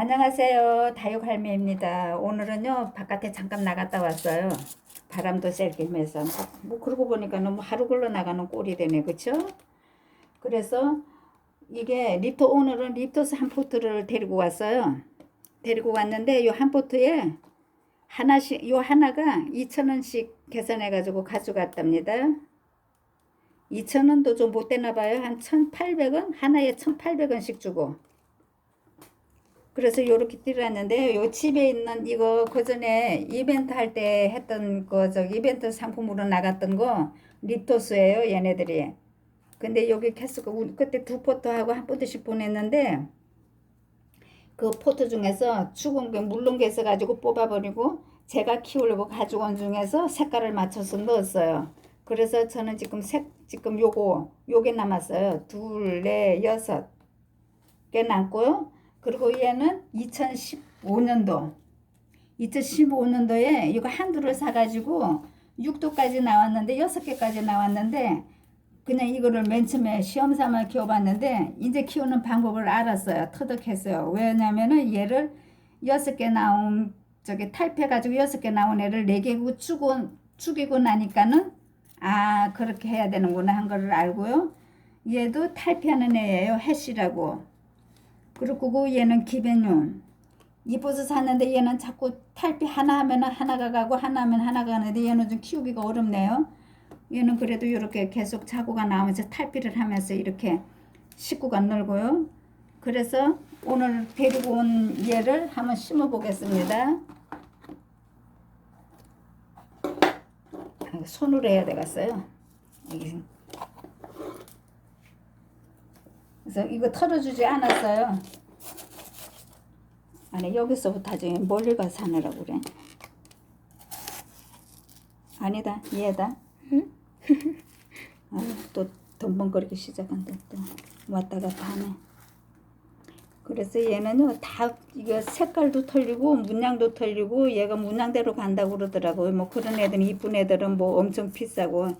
안녕하세요. 다육할매입니다. 오늘은요, 바깥에 잠깐 나갔다 왔어요. 바람도 쐬게 면서 뭐, 뭐 그러고 보니까 너무 하루 걸러 나가는 꼴이 되네. 그쵸? 그래서 이게 립토, 오늘은 립토스 한 포트를 데리고 왔어요. 데리고 왔는데 요 한 포트에 하나씩, 요 하나가 2,000원씩 계산해가지고 가져갔답니다. 2,000원도 좀 못 되나 봐요. 한 1,800원? 하나에 1,800원씩 주고. 그래서 요렇게 띠랐는데 요 집에 있는 이거 그 전에 이벤트 할 때 했던 거저 이벤트 상품으로 나갔던 거 립토스예요 얘네들이. 근데 여기 캐스가 우리 그때 두 포트 하고 한 포트씩 보냈는데 그 포트 중에서 죽은 게 물른 게 있어가지고 뽑아버리고 제가 키우려고 가지고 온 중에서 색깔을 맞춰서 넣었어요. 그래서 저는 지금 색 지금 요거 요게 남았어요. 둘, 넷, 여섯 개 남고요 그리고 얘는 2015년도 2015년도에 이거 한 두를 사가지고 6도까지 나왔는데 6개까지 나왔는데 그냥 이거를 맨 처음에 시험 삼아 키워봤는데 이제 키우는 방법을 알았어요. 터득했어요. 왜냐면은 얘를 6개 나온 저기 탈피해가지고 6개 나온 애를 4개 죽고, 죽이고 나니까는 아 그렇게 해야 되는구나 한 거를 알고요. 얘도 탈피하는 애예요. 해시라고. 그리고 얘는 기베뇽. 이뻐서 샀는데 얘는 자꾸 탈피 하나 하면 하나가 가고 하나 하면 하나가 가는데 얘는 좀 키우기가 어렵네요. 얘는 그래도 이렇게 계속 자구가 나오면서 탈피를 하면서 이렇게 식구가 늘고요. 그래서 오늘 데리고 온 얘를 한번 심어 보겠습니다. 아, 손으로 해야 되겠어요. 여기. 그래서 이거 털어주지 않았어요. 아니 여기서부터 나중에 멀리 가서 하느라고 그래. 아니다 얘다. 아유 또 덤벙거리기 시작한다 또 왔다 갔다 하네. 그래서 얘는요 다 이거 색깔도 틀리고 문양도 틀리고 얘가 문양대로 간다고 그러더라고요. 뭐 그런 애들은 이쁜 애들은 뭐 엄청 비싸고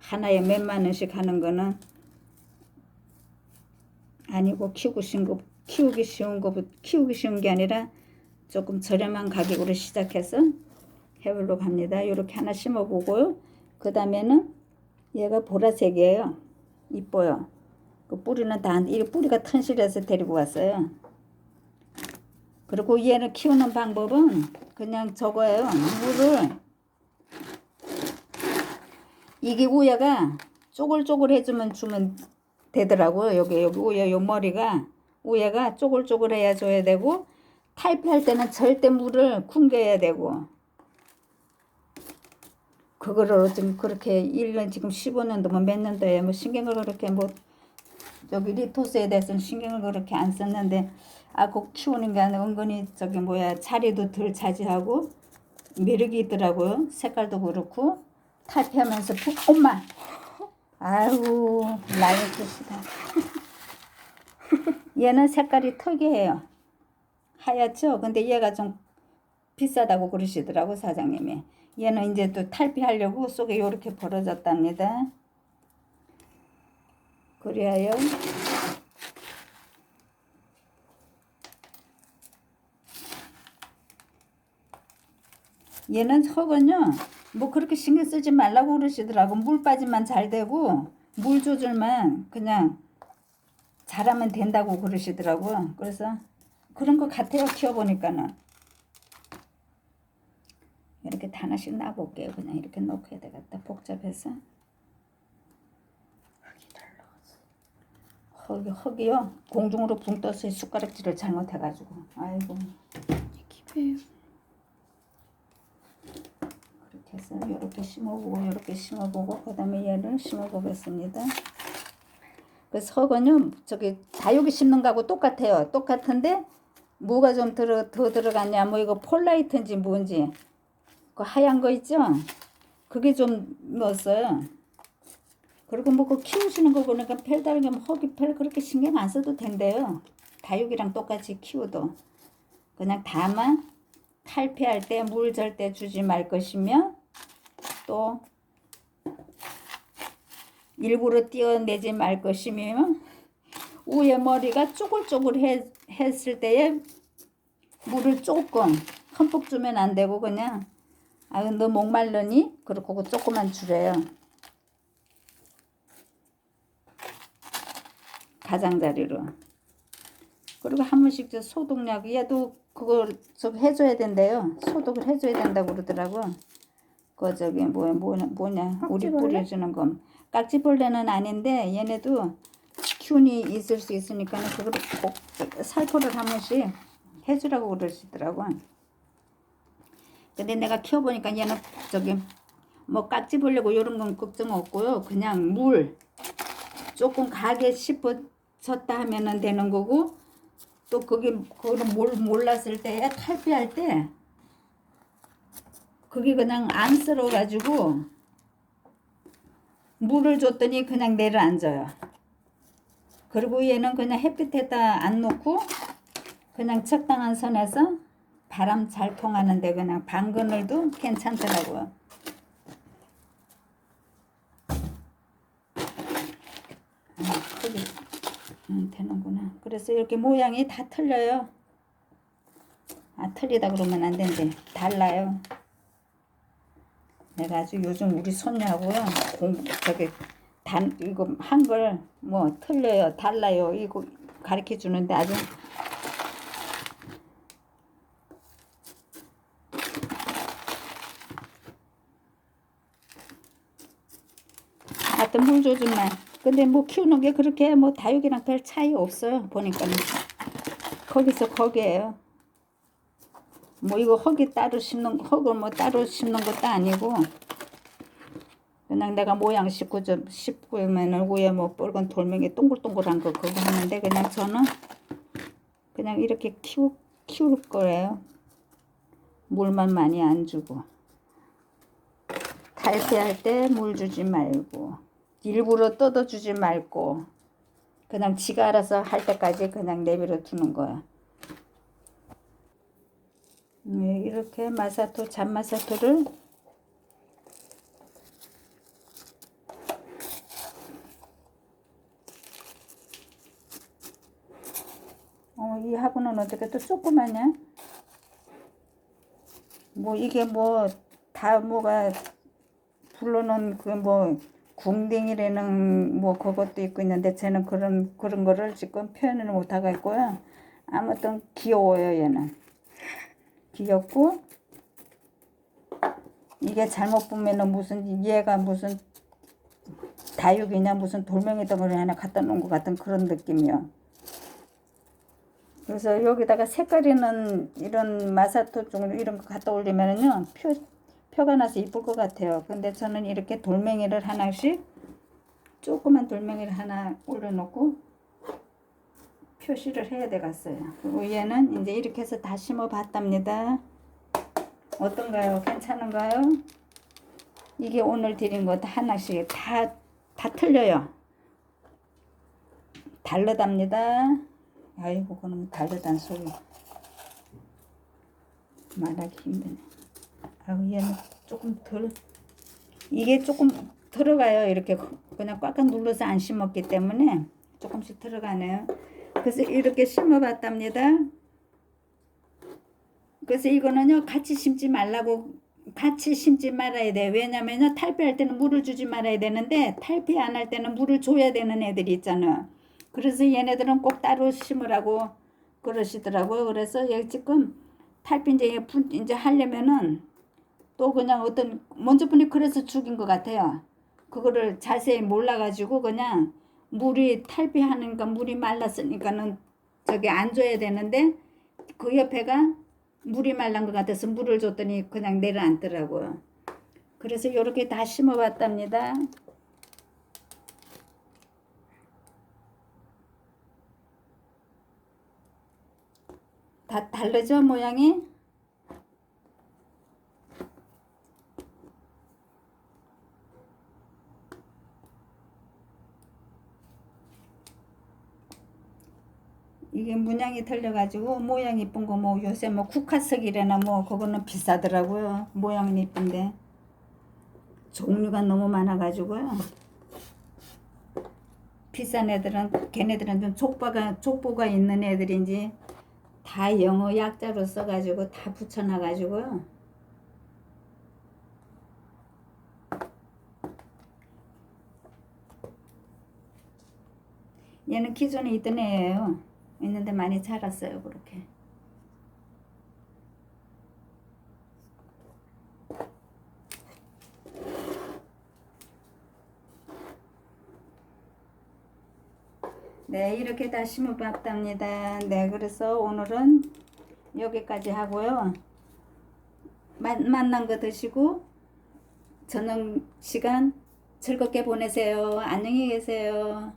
하나에 몇만 원씩 하는 거는 아니고 키우고 쉬운 거 키우기 쉬운 거 키우기 쉬운 게 아니라 조금 저렴한 가격으로 시작해서 해보려고 합니다. 이렇게 하나 심어보고요. 그 다음에는 얘가 보라색이에요. 이뻐요. 그 뿌리는 다 이 뿌리가 튼실해서 데리고 왔어요. 그리고 얘를 키우는 방법은 그냥 저거예요. 물을 이게 우야가 쪼글쪼글 해주면 주면 되더라고요. 여기 여기 우야 요 머리가 우야가 쪼글쪼글 해야 줘야 되고 탈피할 때는 절대 물을 쿵겨야 되고 그거를 좀 그렇게 1년 지금 15년도 뭐몇 년도에 뭐 신경을 그렇게 뭐 저기 리토스에 대해서는 신경을 그렇게 안 썼는데 아고 키우는 게 아니라 은근히 저기 뭐야 자리도 덜 차지하고 매력이 있더라고요. 색깔도 그렇고 탈피하면서 푹 엄마 아이고 라이트시다. 얘는 색깔이 특이해요. 하얗죠? 근데 얘가 좀 비싸다고 그러시더라고 사장님이. 얘는 이제 또 탈피하려고 속에 이렇게 벌어졌답니다. 그래요. 얘는 흙은요, 뭐 그렇게 신경 쓰지 말라고 그러시더라고. 물 빠짐만 잘 되고, 물 조절만 그냥 잘하면 된다고 그러시더라고요. 그래서 그런 것 같아요. 키워보니까는. 이렇게 다 하나씩 놔볼게요. 그냥 이렇게 놓고 해야 되겠다. 복잡해서. 흙이, 흙이요. 공중으로 붕 떠서 숟가락질을 잘못해가지고. 아이고. 기회요. 해서 이렇게 심어보고 이렇게 심어보고 그 다음에 얘를 심어보겠습니다. 그 석은요 저기 다육이 심는 거하고 똑같아요. 똑같은데 뭐가 좀 들어, 더 들어갔냐 뭐 이거 폴라이트인지 뭔지 그 하얀 거 있죠? 그게 좀 넣었어요. 그리고 뭐 그 키우시는 거 보니까 펠 달면 흙이 펠 그렇게 신경 안 써도 된대요. 다육이랑 똑같이 키워도 그냥 다만 탈피할 때 물 절대 주지 말 것이며 또 일부러 띄어내지 말 것이며 위에 머리가 쪼글쪼글 해, 했을 때에 물을 조금 흠뻑 주면 안 되고 그냥 아유 너 목말르니? 그렇고 그 조금만 주래요. 가장자리로. 그리고 한 번씩 저 소독약 얘도 그걸 좀 해줘야 된대요. 소독을 해줘야 된다고 그러더라고. 그 저기 뭐야 뭐냐, 뭐냐 우리? 뿌려주는 거 깍지벌레는 아닌데 얘네도 균이 있을 수 있으니까 그걸 꼭 살포를 한 번씩 해주라고 그러시더라고. 근데 내가 키워보니까 얘는 저기 뭐 깍지 벌려고 이런 건 걱정 없고요. 그냥 물 조금 가게 씹어졌다 하면은 되는 거고 또 그게 그거를 몰, 몰랐을 때 탈피할 때 그게 그냥 안쓰러워 가지고 물을 줬더니 그냥 내려앉아요. 그리고 얘는 그냥 햇빛에다 안 놓고 그냥 적당한 선에서 바람 잘 통하는데 그냥 방그늘도 괜찮더라고요. 아, 되는구나. 그래서 이렇게 모양이 다 틀려요. 아 틀리다 그러면 안 된대. 달라요. 내가 아주 요즘 우리 손녀하고요 공 저기 단 이거 한글 뭐 틀려요 달라요 이거 가르쳐 주는데 아주 하여튼 물 조준만 근데 뭐 키우는 게 그렇게 뭐 다육이랑 별 차이 없어요 보니까는. 거기서 거기에요 뭐 이거 흙이 따로 심는 흙을 뭐 따로 심는 것도 아니고 그냥 내가 모양 씹고 좀 씹고면은 위에 뭐 붉은 돌멩이 동글동글한 거 그거 하는데 그냥 저는 그냥 이렇게 키우 키울 거예요. 물만 많이 안 주고 탈피할 때 물 주지 말고 일부러 뜯어 주지 말고 그냥 지가 알아서 할 때까지 그냥 내버려 두는 거야. 네, 이렇게 마사토 잔마사토를 어, 이 화분은 어떻게 또 조그마냐? 뭐 이게 뭐 다 뭐가 불러놓은 그뭐 궁뎅이라는 뭐 그것도 있고 있는데 쟤는 그런 그런 거를 지금 표현을 못 하고 있고요. 아무튼 귀여워요 얘는. 귀엽고 이게 잘못 보면은 무슨 얘가 무슨 다육이냐 무슨 돌멩이 덩어리 하나 갖다 놓은 것 같은 그런 느낌이요. 그래서 여기다가 색깔 있는 이런 마사토 쪽으로 이런 거 갖다 올리면은요 표 표가 나서 이쁠 것 같아요. 근데 저는 이렇게 돌멩이를 하나씩 조그만 돌멩이를 하나 올려놓고 표시를 해야 되겠어요. 그리고 얘는 이제 이렇게 해서 다 심어 봤답니다. 어떤가요? 괜찮은가요? 이게 오늘 드린 것 하나씩 다, 다 틀려요. 다르답니다. 아이고, 그놈 다르단 소리. 말하기 힘드네. 아우, 얘는 조금 덜, 이게 조금 들어가요. 이렇게 그냥 꽉꽉 눌러서 안 심었기 때문에 조금씩 들어가네요. 그래서 이렇게 심어봤답니다. 그래서 이거는요 같이 심지 말라고 같이 심지 말아야 돼. 왜냐면요 탈피할 때는 물을 주지 말아야 되는데 탈피 안 할 때는 물을 줘야 되는 애들이 있잖아. 그래서 얘네들은 꼭 따로 심으라고 그러시더라고요. 그래서 여기 지금 분- 이제 하려면은 또 그냥 어떤 먼저 분이 그래서 죽인 것 같아요. 그거를 자세히 몰라가지고 그냥 물이 탈피하니까 물이 말랐으니까는 저기 안 줘야 되는데 그 옆에가 물이 말란 것 같아서 물을 줬더니 그냥 내려앉더라고요. 그래서 이렇게 다 심어봤답니다. 다 다르죠 모양이? 이게 문양이 틀려가지고 모양 이쁜 거 뭐 요새 뭐 국화석이래나 뭐 그거는 비싸더라고요. 모양은 이쁜데 종류가 너무 많아가지고요. 비싼 애들은 걔네들은 좀 족보가 족보가 있는 애들인지 다 영어 약자로 써가지고 다 붙여놔가지고요. 얘는 기존에 있던 애예요. 있는데 많이 자랐어요, 그렇게. 네, 이렇게 다 심어봤답니다. 네, 그래서 오늘은 여기까지 하고요. 만, 만난 거 드시고 저녁 시간 즐겁게 보내세요. 안녕히 계세요.